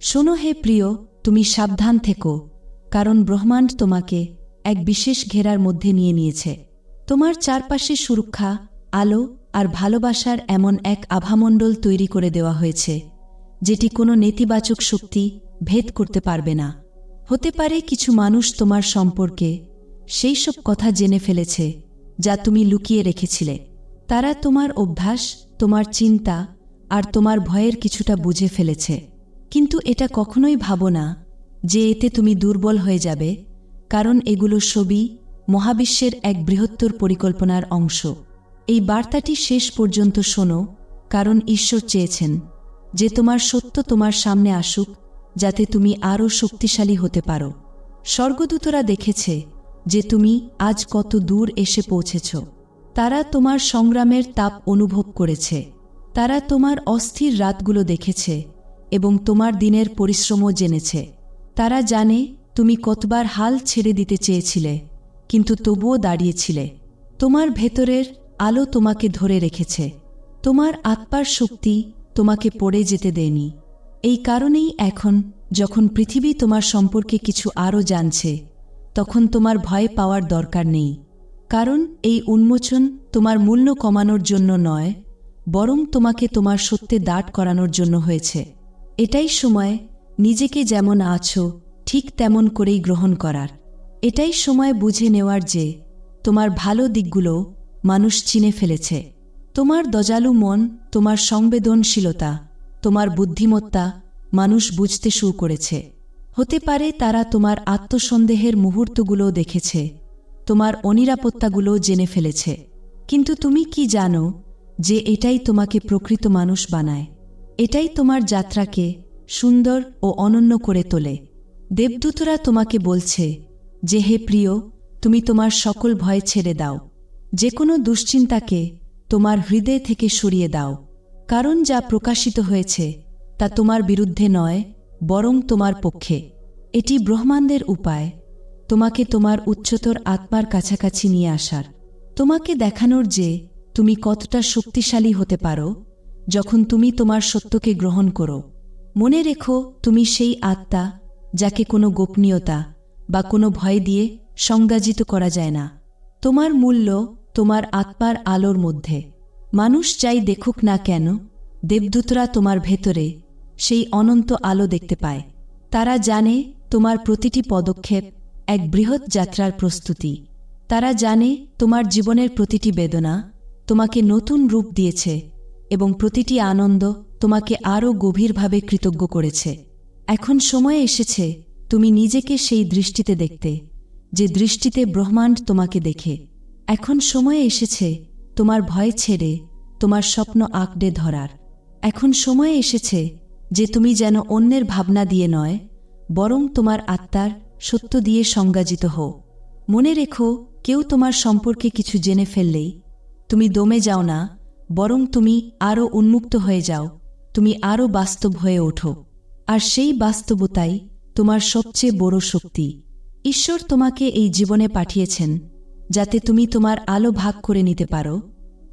শোনো হে প্রিয়, তুমি সাবধান থেকো, কারণ ব্রহ্মাণ্ড তোমাকে এক বিশেষ ঘেরার মধ্যে নিয়ে নিয়েছে। তোমার চারপাশে সুরক্ষা, আলো আর ভালোবাসার এমন এক আভামণ্ডল তৈরি করে দেওয়া হয়েছে, যেটি কোনো নেতিবাচক শক্তি ভেদ করতে পারবে না। হতে পারে কিছু মানুষ তোমার সম্পর্কে সেই সব কথা জেনে ফেলেছে, যা তুমি লুকিয়ে রেখেছিলে। তারা তোমার অভ্যাস, তোমার চিন্তা আর তোমার ভয়ের কিছুটা বুঝে ফেলেছে। কিন্তু এটা কখনোই ভাবো না যে এতে তুমি দুর্বল হয়ে যাবে, কারণ এগুলো ছবি মহাবিশ্বের এক বৃহত্তর পরিকল্পনার অংশ। এই বার্তাটি শেষ পর্যন্ত শোনো, কারণ ঈশ্বর চেয়েছেন যে তোমার সত্য তোমার সামনে আসুক, যাতে তুমি আরও শক্তিশালী হতে পারো। স্বর্গদূতরা দেখেছে যে তুমি আজ কত দূর এসে পৌঁছেছ। তারা তোমার সংগ্রামের তাপ অনুভব করেছে। তারা তোমার অস্থির রাতগুলো দেখেছে। এবং তোমার দিনের পরিশ্রমও জেনেছে। তারা জানে, তুমি কতবার হাল ছেড়ে দিতে চেয়েছিলে, কিন্তু তবুও দাঁড়িয়েছিলে। তোমার ভেতরের আলো তোমাকে ধরে রেখেছে। তোমার আত্মার শক্তি তোমাকে পড়ে যেতে দেয়নি। এই কারণেই এখন, যখন পৃথিবী তোমার সম্পর্কে কিছু আরও জানছে, তখন তোমার ভয় পাওয়ার দরকার নেই। কারণ এই উন্মোচন তোমার মূল্য কমানোর জন্য নয়, বরং তোমাকে তোমার সত্যে দাঁড় করানোর জন্য হয়েছে। এটাই সময় নিজেকে যেমন আছো, ঠিক তেমন করেই গ্রহণ করার। এটাই সময় বুঝে নেওয়ার যে, তোমার ভালো দিকগুলো মানুষ চিনে ফেলেছে। তোমার দজালু মন, তোমার সংবেদনশীলতা, তোমার বুদ্ধিমত্তা মানুষ বুঝতে শুরু করেছে। হতে পারে তারা তোমার আত্মসন্দেহের মুহূর্তগুলো দেখেছে, তোমার অনিরাপত্তাগুলো জেনে ফেলেছে। কিন্তু তুমি কি জানো যে এটাই তোমাকে প্রকৃত মানুষ বানায়? এটাই তোমার যাত্রাকে সুন্দর ও অনন্য করে তোলে। দেবদূতরা তোমাকে বলছে, যে হে প্রিয়, তুমি তোমার সকল ভয় ছেড়ে দাও। যে কোনো দুশ্চিন্তাকে তোমার হৃদয় থেকে সরিয়ে দাও। কারণ যা প্রকাশিত হয়েছে, তা তোমার বিরুদ্ধে নয়, বরং তোমার পক্ষে। এটি ব্রহ্মাণ্ডের উপায়। তোমাকে তোমার উচ্চতর আত্মার কাছাকাছি নিয়ে আসার। তোমাকে দেখানোর যে তুমি কতটা শক্তিশালী হতে পারো যখন তুমি তোমার সত্যকে গ্রহণ করো, মনে রেখো তুমি সেই আত্মা যাকে কোনো গোপনীয়তা বা কোনো ভয় দিয়ে সংজ্ঞাজিত করা যায় না। তোমার মূল্য তোমার আত্মার আলোর মধ্যে। মানুষ যাই দেখুক না কেন, দেবদূতরা তোমার ভেতরে সেই অনন্ত আলো দেখতে পায়। তারা জানে তোমার প্রতিটি পদক্ষেপ এক বৃহৎ যাত্রার প্রস্তুতি। তারা জানে তোমার জীবনের প্রতিটি বেদনা তোমাকে নতুন রূপ দিয়েছে। এবং প্রতিটি আনন্দ তোমাকে আরও গভীরভাবে কৃতজ্ঞ করেছে। এখন সময় এসেছে তুমি নিজেকে সেই দৃষ্টিতে দেখতে, যে দৃষ্টিতে ব্রহ্মাণ্ড তোমাকে দেখে। এখন সময় এসেছে তোমার ভয় ছেড়ে, তোমার স্বপ্ন আঁকড়ে ধরার। এখন সময় এসেছে যে তুমি যেন অন্যের ভাবনা দিয়ে নয়, বরং তোমার আত্মার সত্য দিয়ে সংজ্ঞাজিত হও। মনে রেখো, কেউ তোমার সম্পর্কে কিছু জেনে ফেললেই তুমি দমে যাও না বরং তুমি আরও উন্মুক্ত হয়ে যাও, তুমি আরও বাস্তব হয়ে ওঠো। আর সেই বাস্তবতাই তোমার সবচেয়ে বড় শক্তি। ঈশ্বর তোমাকে এই জীবনে পাঠিয়েছেন, যাতে তুমি তোমার আলো ভাগ করে নিতে পারো,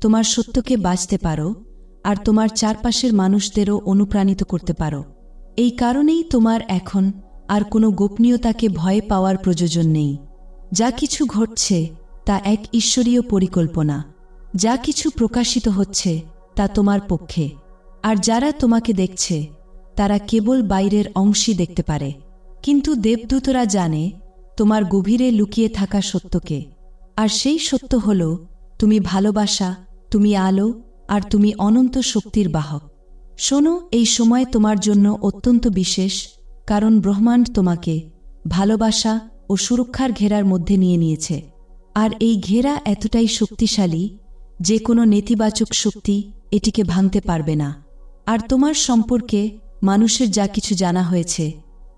তোমার সত্যকে বাঁচতে পারো, আর তোমার চারপাশের মানুষদেরও অনুপ্রাণিত করতে পারো। এই কারণেই তোমার এখন আর কোনো গোপনীয়তাকে ভয় পাওয়ার প্রয়োজন নেই। যা কিছু ঘটছে তা এক ঈশ্বরীয় পরিকল্পনা। যা কিছু প্রকাশিত হচ্ছে তা তোমার পক্ষে। আর যারা তোমাকে দেখছে, তারা কেবল বাইরের অংশই দেখতে পারে। কিন্তু দেবদূতরা জানে, তোমার গভীরে লুকিয়ে থাকা সত্যকে। আর সেই সত্য হল, তুমি ভালোবাসা, তুমি আলো, আর তুমি অনন্ত শক্তির বাহক। শোনো, এই সময় তোমার জন্য অত্যন্ত বিশেষ, কারণ ব্রহ্মাণ্ড তোমাকে ভালোবাসা ও সুরক্ষার ঘেরার মধ্যে নিয়ে নিয়েছে। আর এই ঘেরা এতটাই শক্তিশালী যে কোনো নেতিবাচক শক্তি এটিকে ভাঙতে পারবে না। আর তোমার সম্পর্কে মানুষের যা কিছু জানা হয়েছে,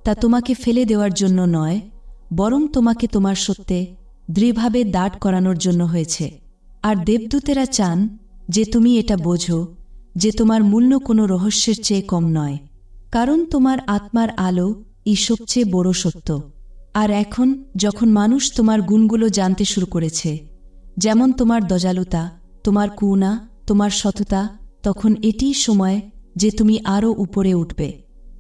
তা তোমাকে ফেলে দেওয়ার জন্য নয়, বরং তোমাকে তোমার সত্যে দৃঢ়ভাবে দাঁড় করানোর জন্য হয়েছে। আর দেবদূতেরা চান যে তুমি এটা বোঝো যে তোমার মূল্য কোনো রহস্যের চেয়ে কম নয়, কারণ তোমার আত্মার আলো ই সবচেয়ে বড় সত্য। আর এখন যখন মানুষ তোমার গুণগুলো জানতে শুরু করেছে, যেমন তোমার দজালুতা তোমার কুনা, তোমার সততা, তখন এটিই সময় যে তুমি আরও উপরে উঠবে।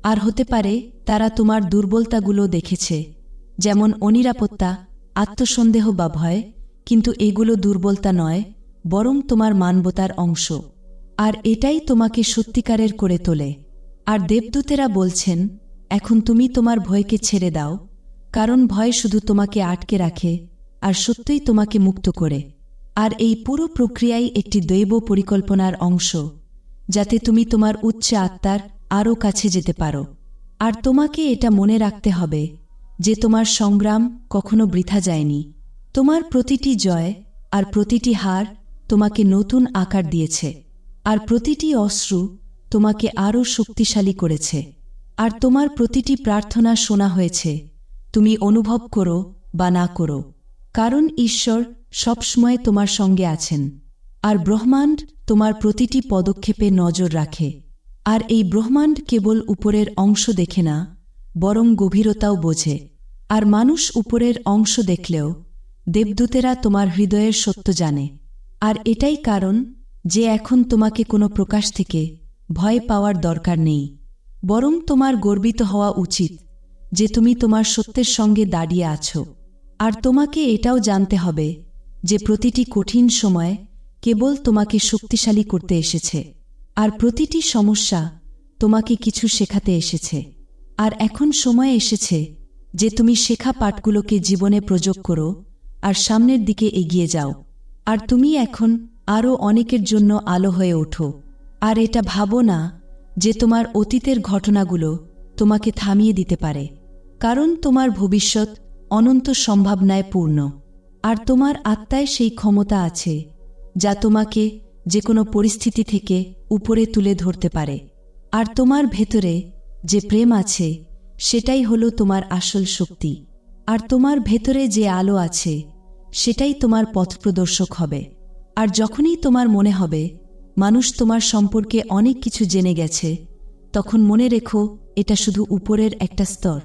আর হতে পারে, তারা তোমার দুর্বলতাগুলো দেখেছে, যেমন অনিরাপত্তা, আত্মসন্দেহ বা ভয়, কিন্তু এগুলো দুর্বলতা নয়, বরং তোমার মানবতার অংশ। আর এটাই তোমাকে সত্যিকারের করে তোলে। আর দেবদূতেরা বলছেন, এখন তুমি তোমার ভয়কে ছেড়ে দাও, কারণ ভয় শুধু তোমাকে আটকে রাখে, আর সত্যই তোমাকে মুক্ত করে। আর এই পুরো প্রক্রিয়াই একটি দৈব পরিকল্পনার অংশ, যাতে তুমি তোমার উচ্চ আত্মার আরও কাছে যেতে পারো। আর তোমাকে এটা মনে রাখতে হবে যে তোমার সংগ্রাম কখনো বৃথা যায়নি। তোমার প্রতিটি জয় আর প্রতিটি হার তোমাকে নতুন আকার দিয়েছে, আর প্রতিটি অশ্রু তোমাকে আরও শক্তিশালী করেছে। আর তোমার প্রতিটি প্রার্থনা শোনা হয়েছে, তুমি অনুভব করো বা না করো, কারণ ঈশ্বর সবসময় তোমার সঙ্গে আছেন। আর ব্রহ্মাণ্ড তোমার প্রতিটি পদক্ষেপে নজর রাখে। আর এই ব্রহ্মাণ্ড কেবল উপরের অংশ দেখে না, বরং গভীরতাও বোঝে। আর মানুষ উপরের অংশ দেখলেও দেবদূতেরা তোমার হৃদয়ের সত্য জানে। আর এটাই কারণ যে এখন তোমাকে কোনো প্রকাশ থেকে ভয় পাওয়ার দরকার নেই। বরং তোমার গর্বিত হওয়া উচিত যে তুমি তোমার সত্যের সঙ্গে দাঁড়িয়ে আছো। আর তোমাকে এটাও জানতে হবে যে প্রতিটি কঠিন সময় কেবল তোমাকে শক্তিশালী করতে এসেছে, আর প্রতিটি সমস্যা তোমাকে কিছু শেখাতে এসেছে। আর এখন সময় এসেছে যে তুমি শেখা পাঠগুলোকে জীবনে প্রযোগ করো আর সামনের দিকে এগিয়ে যাও। আর তুমি এখন আরও অনেকের জন্য আলো হয়ে ওঠো। আর এটা ভাবো না যে তোমার অতীতের ঘটনাগুলো তোমাকে থামিয়ে দিতে পারে, কারণ তোমার ভবিষ্যৎ অনন্ত সম্ভাবনায় পূর্ণ। আর তোমার আত্মায় সেই ক্ষমতা আছে, যা তোমাকে যে কোনো পরিস্থিতি থেকে উপরে তুলে ধরতে পারে। আর তোমার ভেতরে যে প্রেম আছে, সেটাই হলো তোমার আসল শক্তি। আর তোমার ভেতরে যে আলো আছে, সেটাই তোমার পথপ্রদর্শক হবে। আর যখনই তোমার মনে হবে, মানুষ তোমার সম্পর্কে অনেক কিছু জেনে গেছে, তখন মনে রেখো, এটা শুধু উপরের একটা স্তর।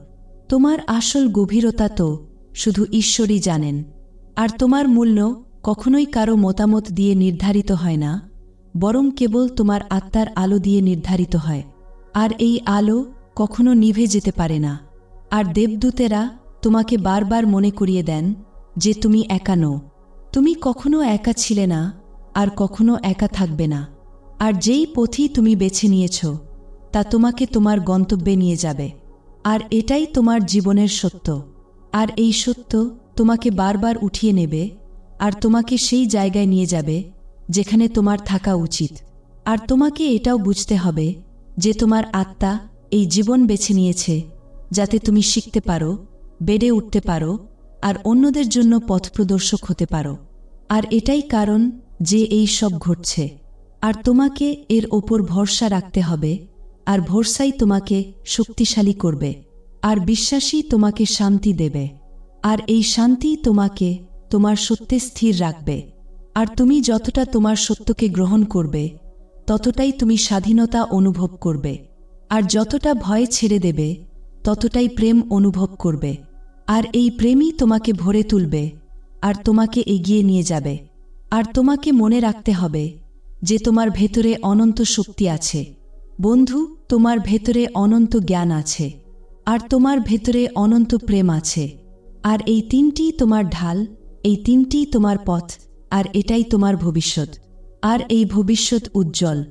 তোমার আসল গভীরতা তো শুধু ঈশ্বরই জানেন। আর তোমার মূল্য কখনোই কারও মতামত দিয়ে নির্ধারিত হয় না, বরং কেবল তোমার আত্মার আলো দিয়ে নির্ধারিত হয়, আর এই আলো কখনো নিভে যেতে পারে না। আর দেবদূতেরা তোমাকে বারবার মনে করিয়ে দেন যে তুমি একা নও। তুমি কখনো একা ছিলে না, আর কখনো একা থাকবে না। আর যেই পথই তুমি বেছে নিয়েছ, তা তোমাকে তোমার গন্তব্যে নিয়ে যাবে। আর এটাই তোমার জীবনের সত্য। আর এই সত্য তোমাকে বারবার উঠিয়ে নেবে, আর তোমাকে সেই জায়গায় নিয়ে যাবে, যেখানে তোমার থাকা উচিত। আর তোমাকে এটাও বুঝতে হবে যে তোমার আত্মা এই জীবন বেছে নিয়েছে, যাতে তুমি শিখতে পারো, বেড়ে উঠতে পারো, আর অন্যদের জন্য পথপ্রদর্শক হতে পারো। আর এটাই কারণ যে এই সব ঘটছে। আর তোমাকে এর ওপর ভরসা রাখতে হবে, আর ভরসাই তোমাকে শক্তিশালী করবে, আর বিশ্বাসী তোমাকে শান্তি দেবে। আর এই শান্তি তোমাকে, তোমার সত্যে স্থির রাখবে। আর তুমি যতটা তোমার সত্যকে গ্রহণ করবে, ততটাই তুমি স্বাধীনতা অনুভব করবে। আর যতটা ভয় ছেড়ে দেবে, ততটাই প্রেম অনুভব করবে। আর এই প্রেমই তোমাকে ভরে তুলবে, আর তোমাকে এগিয়ে নিয়ে যাবে। আর তোমাকে মনে রাখতে হবে যে তোমার ভেতরে অনন্ত শক্তি আছে। বন্ধু, তোমার ভেতরে অনন্ত জ্ঞান আছে। আর তোমার ভেতরে অনন্ত প্রেম আছে। আর এই তিনটি তোমার ঢাল, এই তিনটি তোমার পথ, আর এটাই তোমার ভবিষ্যৎ। আর এই ভবিষ্যৎ উজ্জ্বল,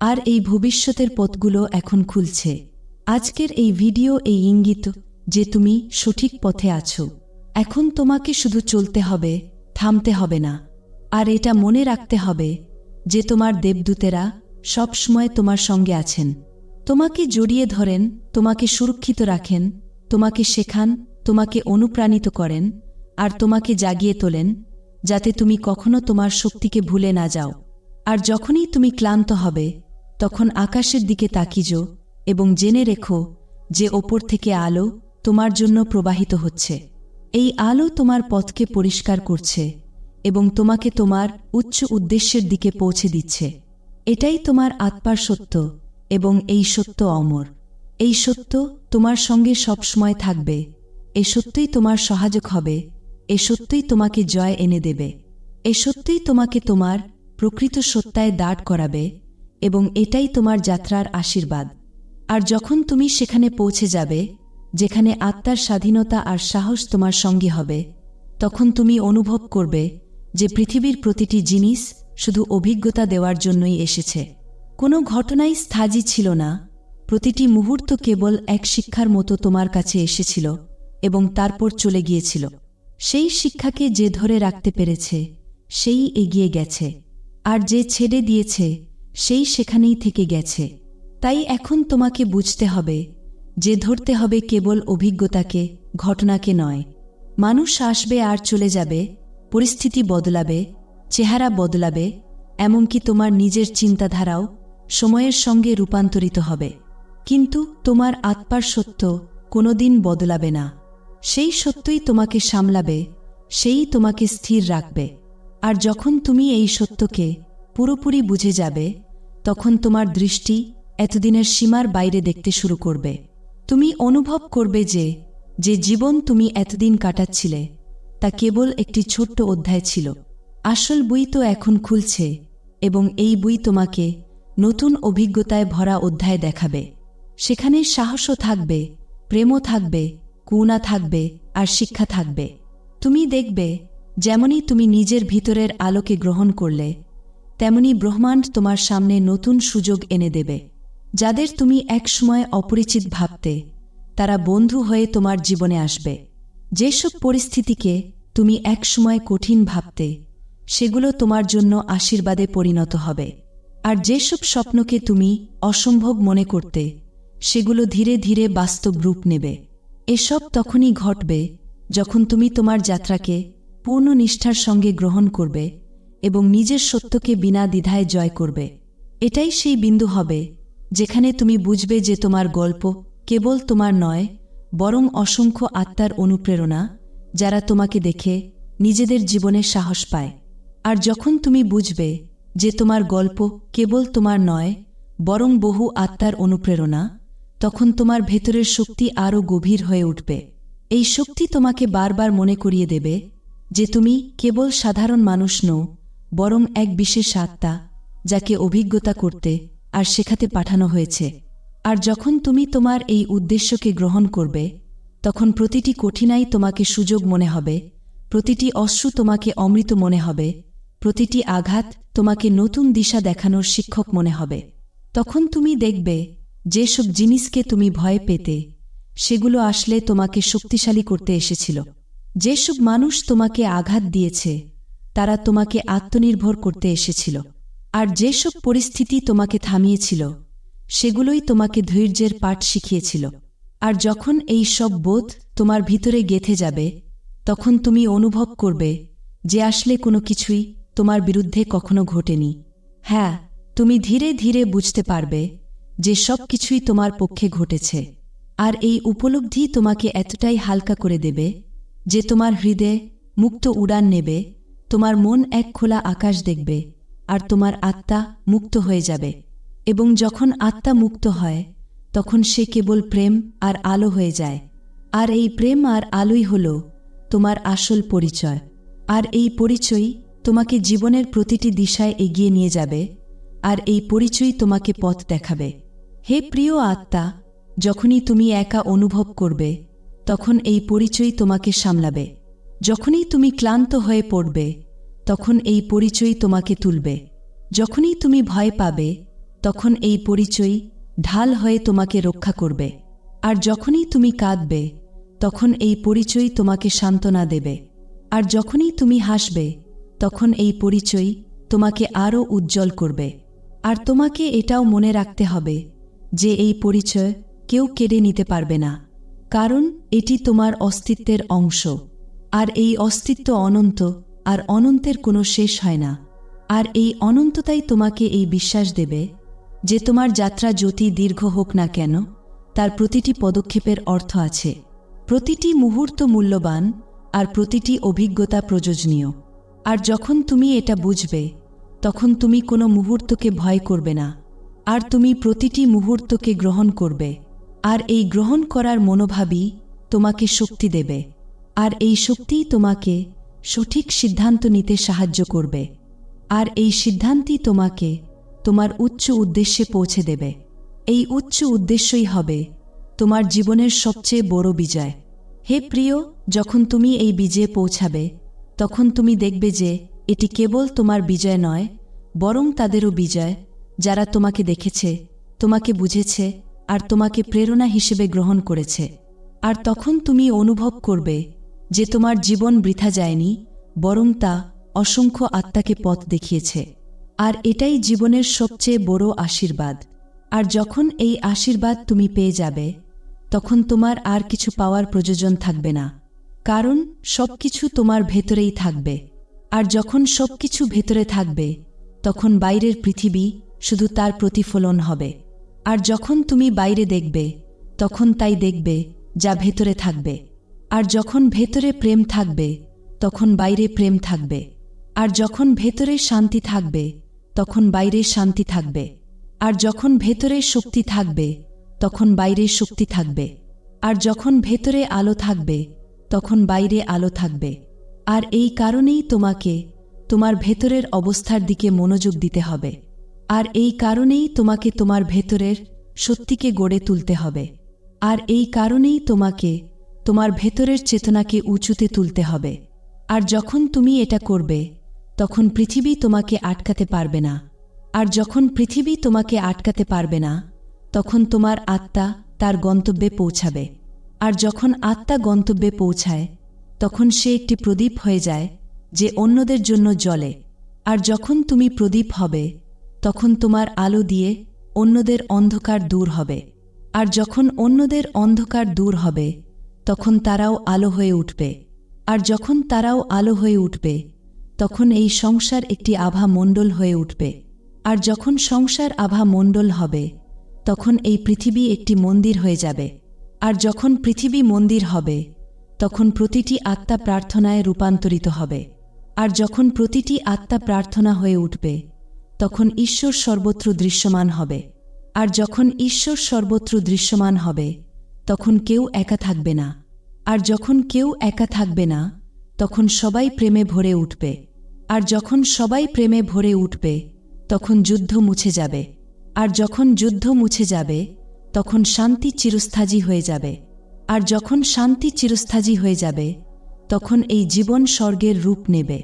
আর এই ভবিষ্যতের পথগুলো এখন খুলছে। আজকের এই ভিডিও এই ইঙ্গিত যে তুমি সঠিক পথে আছো। এখন তোমাকে শুধু চলতে হবে, থামতে হবে না। আর এটা মনে রাখতে হবে যে তোমার দেবদূতেরা সবসময় তোমার সঙ্গে আছেন। তোমাকে জড়িয়ে ধরেন, তোমাকে সুরক্ষিত রাখেন, তোমাকে শেখান তোমাকে অনুপ্রাণিত করেন আর তোমাকে জাগিয়ে তোলেন, যাতে তুমি কখনো তোমার শক্তিকে ভুলে না যাও। আর যখনই তুমি ক্লান্ত হবে, তখন আকাশের দিকে তাকিজো এবং জেনে রেখো যে ওপর থেকে আলো তোমার জন্য প্রবাহিত হচ্ছে। এই আলো তোমার পথকে পরিষ্কার করছে এবং তোমাকে তোমার উচ্চ উদ্দেশ্যের দিকে পৌঁছে দিচ্ছে। এটাই তোমার আত্মার সত্য এবং এই সত্য অমর। এই সত্য তোমার সঙ্গে সবসময় থাকবে। এ সত্যই তোমার সহায়ক হবে, এ সত্যই তোমাকে জয় এনে দেবে, এ সত্যই তোমাকে তোমার প্রকৃত সত্যায় দাঁড় করাবে এবং এটাই তোমার যাত্রার আশীর্বাদ। আর যখন তুমি সেখানে পৌঁছে যাবে, যেখানে আত্মার স্বাধীনতা আর সাহস তোমার সঙ্গে হবে, তখন তুমি অনুভব করবে যে পৃথিবীর প্রতিটি জিনিস শুধু অভিজ্ঞতা দেওয়ার জন্যই এসেছে। কোনো ঘটনাই স্থাজি ছিল না, প্রতিটি মুহূর্ত কেবল এক শিক্ষার মতো তোমার কাছে এসেছিল। এবং তারপর চলে গিয়েছিল। সেই শিক্ষাকে যে ধরে রাখতে পেরেছে, সেই এগিয়ে গেছে। আর যে ছেড়ে দিয়েছে, সেই সেখানেই থেকে গেছে। তাই এখন তোমাকে বুঝতে হবে, যে ধরতে হবে কেবল অভিজ্ঞতাকে, ঘটনাকে নয়। মানুষ আসবে আর চলে যাবে, পরিস্থিতি বদলাবে, চেহারা বদলাবে, এমনকি তোমার নিজের চিন্তাধারাও সময়ের সঙ্গে রূপান্তরিত হবে। কিন্তু তোমার আত্মার সত্য কোনোদিন বদলাবে না। সেই সত্যই তোমাকে সামলাবে, সেই তোমাকে স্থির রাখবে। আর যখন তুমি এই সত্যকে পুরোপুরি বুঝে যাবে, তখন তোমার দৃষ্টি এতদিনের সীমার বাইরে দেখতে শুরু করবে। তুমি অনুভব করবে যে যে জীবন তুমি এতদিন কাটাচ্ছিলে, তা কেবল একটি ছোট্ট অধ্যায় ছিল। আসল বই তো এখন খুলছে এবং এই বই তোমাকে নতুন অভিজ্ঞতায় ভরা অধ্যায় দেখাবে। সেখানে সাহসও থাকবে, প্রেমও থাকবে কুনা থাকবে আর শিক্ষা থাকবে। তুমি দেখবে, যেমনই তুমি নিজের ভিতরের আলোকে গ্রহণ করলে তেমনি ব্রহ্মাণ্ড তোমার সামনে নতুন সুযোগ এনে দেবে। যাদের তুমি একসময় অপরিচিত ভাবতে, তারা বন্ধু হয়ে তোমার জীবনে আসবে। যেসব পরিস্থিতিকে তুমি একসময় কঠিন ভাবতে, সেগুলো তোমার জন্য আশীর্বাদে পরিণত হবে। আর যেসব স্বপ্নকে তুমি অসম্ভব মনে করতে, সেগুলো ধীরে ধীরে বাস্তব রূপ নেবে। এসব তখনই ঘটবে যখন তুমি তোমার যাত্রাকে পূর্ণ নিষ্ঠার সঙ্গে গ্রহণ করবে এবং নিজের সত্যকে বিনা দ্বিধায় জয় করবে। এটাই সেই বিন্দু হবে যেখানে তুমি বুঝবে যে তোমার গল্প কেবল তোমার নয়, বরং অসংখ্য আত্মার অনুপ্রেরণা যারা তোমাকে দেখে নিজেদের জীবনে সাহস পায়। আর যখন তুমি বুঝবে যে তোমার গল্প কেবল তোমার নয়, বরং বহু আত্মার অনুপ্রেরণা তখন তোমার ভেতরের শক্তি আরও গভীর হয়ে উঠবে। এই শক্তি তোমাকে বারবার মনে করিয়ে দেবে যে তুমি কেবল সাধারণ মানুষ নও, বরং এক বিশেষ আত্মা, যাকে অভিজ্ঞতা করতে আর শেখাতে পাঠানো হয়েছে। আর যখন তুমি তোমার এই উদ্দেশ্যকে গ্রহণ করবে, তখন প্রতিটি কঠিনাই তোমাকে সুযোগ মনে হবে, প্রতিটি অশ্রু তোমাকে অমৃত মনে হবে, প্রতিটি আঘাত তোমাকে নতুন দিশা দেখানোর শিক্ষক মনে হবে। তখন তুমি দেখবে যেসব জিনিসকে তুমি ভয় পেতে, সেগুলো আসলে তোমাকে শক্তিশালী করতে এসেছিল। যেসব মানুষ তোমাকে আঘাত দিয়েছে, তারা তোমাকে আত্মনির্ভর করতে এসেছিল। আর যেসব পরিস্থিতি তোমাকে থামিয়েছিল, সেগুলোই তোমাকে ধৈর্যের পাঠ শিখিয়েছিল। আর যখন এই সব বোধ তোমার ভিতরে গেথে যাবে, তখন তুমি অনুভব করবে যে আসলে কোনো কিছুই তোমার বিরুদ্ধে কখনো ঘটেনি। হ্যাঁ তুমি ধীরে ধীরে বুঝতে পারবে যে সব কিছুই তোমার পক্ষে ঘটেছে। আর এই উপলব্ধি তোমাকে এতটাই হালকা করে দেবে যে তোমার হৃদয়ে মুক্ত উড়ান নেবে, তোমার মন এক খোলা আকাশ দেখবে, আর তোমার আত্মা মুক্ত হয়ে যাবে। এবং যখন আত্মা মুক্ত হয়, তখন সে কেবল প্রেম আর আলো হয়ে যায়। আর এই প্রেম আর আলোই হল তোমার আসল পরিচয়। আর এই পরিচয় তোমাকে জীবনের প্রতিটি দিশায় এগিয়ে নিয়ে যাবে, আর এই পরিচয় তোমাকে পথ দেখাবে। হে প্রিয় আত্মা, যখনই তুমি একা অনুভব করবে, তখন এই পরিচয় তোমাকে সামলাবে। যখনই তুমি ক্লান্ত হয়ে পড়বে, তখন এই পরিচয় তোমাকে তুলবে। যখনই তুমি ভয় পাবে, তখন এই পরিচয় ঢাল হয়ে তোমাকে রক্ষা করবে। আর যখনই তুমি কাঁদবে, তখন এই পরিচয় তোমাকে সান্ত্বনা দেবে। আর যখনই তুমি হাসবে, তখন এই পরিচয় তোমাকে আরও উজ্জ্বল করবে। আর তোমাকে এটাও মনে রাখতে হবে যে এই পরিচয় কেউ কেড়ে নিতে পারবে না। কারণ এটি তোমার অস্তিত্বের অংশ। আর এই অস্তিত্ব অনন্ত, আর অনন্তের কোনো শেষ হয় না। আর এই অনন্ততাই তোমাকে এই বিশ্বাস দেবে যে তোমার যাত্রা যতি দীর্ঘ হোক না কেন, তার প্রতিটি পদক্ষেপের অর্থ আছে। প্রতিটি মুহূর্ত মূল্যবান, আর প্রতিটি অভিজ্ঞতা প্রয়োজনীয়। আর যখন তুমি এটা বুঝবে, তখন তুমি কোনো মুহূর্তকে ভয় করবে না। আর তুমি প্রতিটি মুহূর্তকে গ্রহণ করবে। আর এই গ্রহণ করার মনোভাবই তোমাকে শক্তি দেবে। আর এই শক্তিই তোমাকে সঠিক সিদ্ধান্ত নিতে সাহায্য করবে। আর এই সিদ্ধান্তই তোমাকে তোমার উচ্চ উদ্দেশ্যে পৌঁছে দেবে। এই উচ্চ উদ্দেশ্যই হবে তোমার জীবনের সবচেয়ে বড় বিজয়। হে প্রিয়, যখন তুমি এই বিজয়ে পৌঁছাবে, তখন তুমি দেখবে যে এটি কেবল তোমার বিজয় নয়, বরং তাদেরও বিজয়। যারা তোমাকে দেখেছে, তোমাকে বুঝেছে, আর তোমাকে প্রেরণা হিসেবে গ্রহণ করেছে। আর তখন তুমি অনুভব করবে যে তোমার জীবন বৃথা যায়নি, বরং তা অসংখ্য আত্মাকে পথ দেখিয়েছে। আর এটাই জীবনের সবচেয়ে বড় আশীর্বাদ। আর যখন এই আশীর্বাদ তুমি পেয়ে যাবে, তখন তোমার আর কিছু পাওয়ার প্রয়োজন থাকবে না। কারণ সবকিছু তোমার ভেতরেই থাকবে। আর যখন সবকিছু ভেতরে থাকবে, তখন বাইরের পৃথিবী শুধু তার প্রতিফলন হবে। আর যখন তুমি বাইরে দেখবে, তখন তাই দেখবে যা ভেতরে থাকবে। আর যখন ভেতরে প্রেম থাকবে, তখন বাইরে প্রেম থাকবে। আর যখন ভেতরে শান্তি থাকবে, তখন বাইরে শান্তি থাকবে। আর যখন ভেতরে শক্তি থাকবে, তখন বাইরে শক্তি থাকবে। আর যখন ভেতরে আলো থাকবে, তখন বাইরে আলো থাকবে। আর এই কারণেই তোমাকে তোমার ভেতরের অবস্থার দিকে মনোযোগ দিতে হবে। আর এই কারণেই তোমাকে তোমার ভেতরের সত্যিকে গড়ে তুলতে হবে। আর এই কারণেই তোমাকে তোমার ভেতরের চেতনাকে উঁচুতে তুলতে হবে। আর যখন তুমি এটা করবে, তখন পৃথিবী তোমাকে আটকাতে পারবে না। আর যখন পৃথিবী তোমাকে আটকাতে পারবে না, তখন তোমার আত্মা তার গন্তব্যে পৌঁছাবে। আর যখন আত্মা গন্তব্যে পৌঁছায়, তখন সে একটি প্রদীপ হয়ে যায়, যে অন্যদের জন্য জলে আর যখন তুমি প্রদীপ হবে তখন তোমার আলো দিয়ে অন্যদের অন্ধকার দূর হবে। আর যখন অন্যদের অন্ধকার দূর হবে, তখন তারাও আলো হয়ে উঠবে। আর যখন তারাও আলো হয়ে উঠবে, তখন এই সংসার একটি আভা মণ্ডল হয়ে উঠবে। আর যখন সংসার আভা মণ্ডল হবে, তখন এই পৃথিবী একটি মন্দির হয়ে যাবে। আর যখন পৃথিবী মন্দির হবে, তখন প্রতিটি আত্মা প্রার্থনায় রূপান্তরিত হবে। আর যখন প্রতিটি আত্মা প্রার্থনা হয়ে উঠবে তখন ঈশ্বর সর্বত্র দৃশ্যমান হবে। আর যখন ঈশ্বর সর্বত্র দৃশ্যমান হবে, তখন কেউ একা থাকবে না। আর যখন কেউ একা থাকবে না, তখন সবাই প্রেমে ভরে উঠবে। আর যখন সবাই প্রেমে ভরে উঠবে, তখন যুদ্ধ মুছে যাবে। আর যখন যুদ্ধ মুছে যাবে, তখন শান্তি চিরস্থায়ী হয়ে যাবে। আর যখন শান্তি চিরস্থাজি হয়ে যাবে, তখন এই জীবন স্বর্গের রূপ নেবে।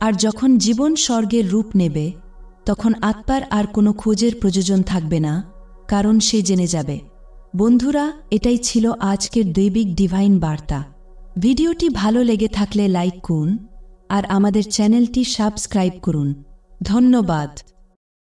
আর যখন জীবন স্বর্গের রূপ নেবে তখন আত্মার আর কোনো খোঁজের প্রয়োজন থাকবে না, কারণ সে জেনে যাবে। বন্ধুরা, এটাই ছিল আজকের দৈবিক ডিভাইন বার্তা। ভিডিওটি ভালো লেগে থাকলে লাইক করুন আর আমাদের চ্যানেলটি সাবস্ক্রাইব করুন। ধন্যবাদ।